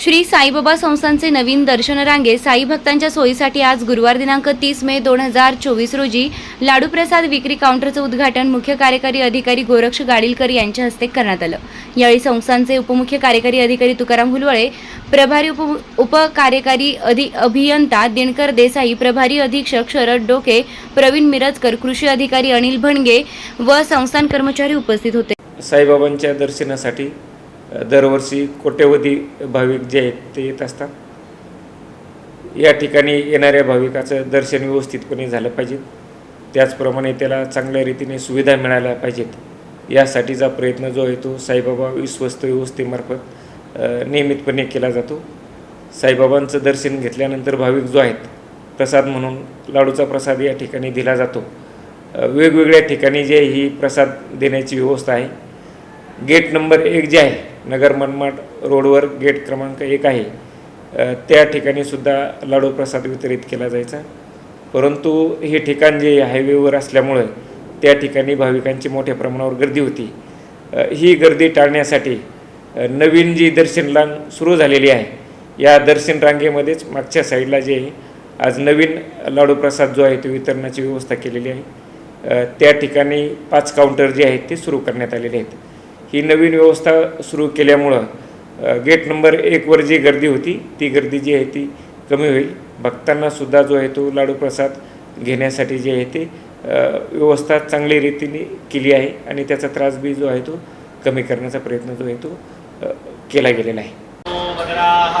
श्री साईबाबा संस्थांचे नवीन दर्शन रांगे साई भक्तांच्या सोयीसाठी आज गुरुवार दिनांक तीस मे दोन हजार चोवीस रोजी लाडू प्रसाद विक्री काउंटरचं उद्घाटन मुख्य कार्यकारी अधिकारी गोरक्ष गाडीलकर यांच्या हस्ते करण्यात आलं. यावेळी संस्थांचे उपमुख्य कार्यकारी अधिकारी तुकाराम हुलवळे प्रभारी उप उपकार्यकारी अधि अभियंता दिनकर देसाई प्रभारी अधीक्षक शरद डोके प्रवीण मिरजकर कृषी अधिकारी अनिल भणगे व संस्थान कर्मचारी उपस्थित होते. साईबाबांच्या दर्शनासाठी दरवर्षी कोट्यवधी भाविक जे आहेत ते येत असतात. या ठिकाणी येणाऱ्या भाविकाचं दर्शन व्यवस्थितपणे झालं पाहिजे. त्याचप्रमाणे त्याला चांगल्या रीतीने सुविधा मिळाल्या पाहिजेत. यासाठीचा प्रयत्न जो आहे तो साईबाबा विश्वस्त व्यवस्थेमार्फत नियमितपणे केला जातो. साईबाबांचं दर्शन घेतल्यानंतर भाविक जो आहेत प्रसाद म्हणून लाडूचा प्रसाद या ठिकाणी दिला जातो. वेगवेगळ्या ठिकाणी जे ही प्रसाद देण्याची व्यवस्था आहे गेट नंबर एक जे आहे नगर मनमाड रोडवर गेट क्रमांक एक आहे त्या ठिकाणी सुद्धा लाडू प्रसाद वितरित केला जायचा. परंतु हे ठिकाण जे हायवेवर असल्यामुळे त्या ठिकाणी भाविकांची मोठ्या प्रमाणावर गर्दी होती. ही गर्दी टाळण्यासाठी नवीन जी दर्शन रांग सुरू झालेली आहे या दर्शन रांगेमध्येच मागच्या साईडला जे आहे आज नवीन लाडू प्रसाद जो आहे तो वितरणाची व्यवस्था केलेली आहे. त्या ठिकाणी पाच काउंटर जे आहेत ते सुरू करण्यात आलेले आहेत. ही नवीन व्यवस्था सुरू केल्यामुळं गेट नंबर एकवर जी गर्दी होती ती गर्दी जी आहे ती कमी होईल. भक्तांनासुद्धा जो आहे तो लाडू प्रसाद घेण्यासाठी जे आहे ते व्यवस्था चांगली रीतीने केली आहे आणि त्याचा त्रास बी जो आहे तो कमी करण्याचा प्रयत्न जो आहे तो केला गेलेला आहे. भद्राः